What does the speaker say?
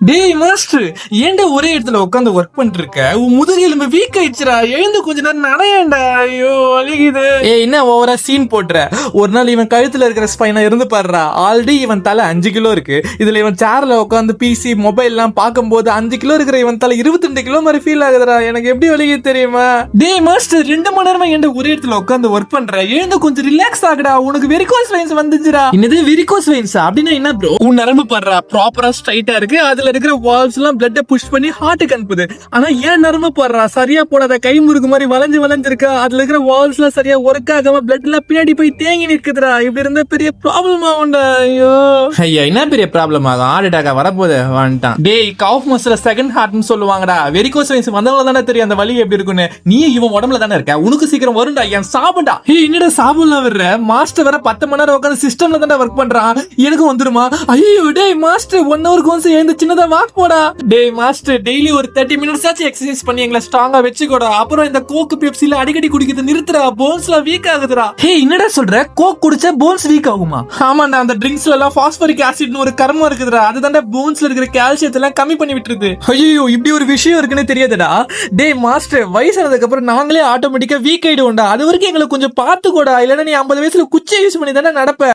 டேய் மாஸ்டர் ஏன்டா ஒரே இடத்துல உட்காந்து ஒர்க் பண்ணிட்டு இருக்க உன் முதுகு எலும்பு வீக் ஆயிடுச்சுடா. எழுந்து கொஞ்ச நேரம் நடையேண்டா ஐயோ வலிக்குது ஏய் என்ன ஓவரா சீன் போட்டுற? ஒரு நாள் இவன் கழுத்துல இருக்கிற ஸ்பைனை இருந்து பாடுறா ஆல்ரெடி இவன் தலை அஞ்சு கிலோ இருக்கு. இதுல இவன் சேர்ல உட்காந்து பிசி மொபைல் எல்லாம் பார்க்கும்போது அஞ்சு கிலோ இருக்கிற இவன் தலை இருபத்தி கிலோ மாதிரி ஃபீல் ஆகுதுடா. எனக்கு எப்படி வலிக்குது தெரியுமா? டேய் மாஸ்டர் ரெண்டு மணி நேரமா என்கிட்ட ஒரே இடத்துல உட்காந்து ஒர்க் பண்ற? எழுந்து கொஞ்சம் ரிலாக்ஸ் ஆகுடா. உனக்கு வெரிகோஸ் வெயின்ஸ் வந்துச்சுடா. என்னது வெரிகோஸ் வெயின்ஸ் அப்படின்னா என்ன ப்ரோ உன் நரம்பு பாடுறா ப்ராப்பரா ஸ்ட்ரைட்டா இருக்கு. அதுல இருக்கிற வால்ஸ் எல்லாம் பிளட்ட புஷ் பண்ணி ஹார்ட்டுக்கு அனுப்புது. ஆனா ஏன் நரம்பு பாடுறா? சரியா போடாத. கை முறுக்கு மாதிரி வளைஞ்சு வளைஞ்சு இருக்கா அதுல இருக்கிற வால்ஸ் எல்லாம் சரியா ஒர்க் ஆகாம பிளட் எல்லாம் பின்னாடி போய் தேங்கி நிற்குதுடா. இப்படி இருந்தா பெரிய ப்ராப்ளம் ஆகும்டா. ஐயோ. ஐயா என்ன பெரிய ப்ராப்ளம் ஆகும் ஹார்ட் அட்டாக் வரப்போகுது. வந்துட்டான் டேய் கவுஃப் மசில் செகண்ட் ஹார்ட்னு சொல்லுவாங்கடா. வெரிகோஸ் வெயின்ஸ் வந்தவங்க தானே தெரியும் அந்த வலி எப்படி இருக்குன்னு நீ இவன் உடம்புல தானே இருக்க? உனக்கு சீக்கிரம் வரும்டா என் சாப்பிடா. ஏய் என்னடா சாப்பிடலாம் வர்ற மாஸ்டர் வேற பத்து மணி நேரம் உட்காந்து சிஸ்டம்ல தானே ஒர்க் பண்றான். எனக்கு வந்துருமா? ஐயோ டேய் மாஸ்டர் ஒன் ஹவருக்கு ஒன்ஸ் எழுந்து சின்னதா வாக் போடா. டேய் மாஸ்டர் டெய்லி ஒரு தேர்ட்டி மினிட்ஸ் ஆச்சு எக்ஸசைஸ் பண்ணி எங்களை ஸ்ட்ராங்கா வச்சுக்கோடா. அப்புறம் இந்த கோக்கு பெப்சில அடிக்கடி குடிக்கிறது நிறுத்துறா. போன்ஸ்ல வீக் ஆகுதுடா. ஹே என்னடா சொல்ற? கோக் குடிச்சா போன்ஸ் வீக் ஆகுமா? ஆமாண்டா அந்த ட்ரிங்க்ஸ்ல எல்லாம் பாஸ்பரிக் ஆசிட்னு ஒரு கர்மம் இருக்குதுடா. அதுதான்டா போன்ஸ்ல இருக்கிற கால்சியத்தை எல்லாம் கம்மி பண்ணி விட்டுருது. ஐயோ இப்படி ஒரு விஷயம் இருக்குன்னு தெரியாதுடா. டேய் மாஸ்டர் வயசானதுக்கு அப்புறம் நாங்களே ஆட்டோமேட்டிக்கா வீக் ஆயிடுவோம்டா. அது வரைக்கும் எங்களை கொஞ்சம் பாத்துக்கோடா இல்லைன்னா நீ ஐம்பது வயசுல குச்சி யூஸ் பண்ணி தானே நடப்ப.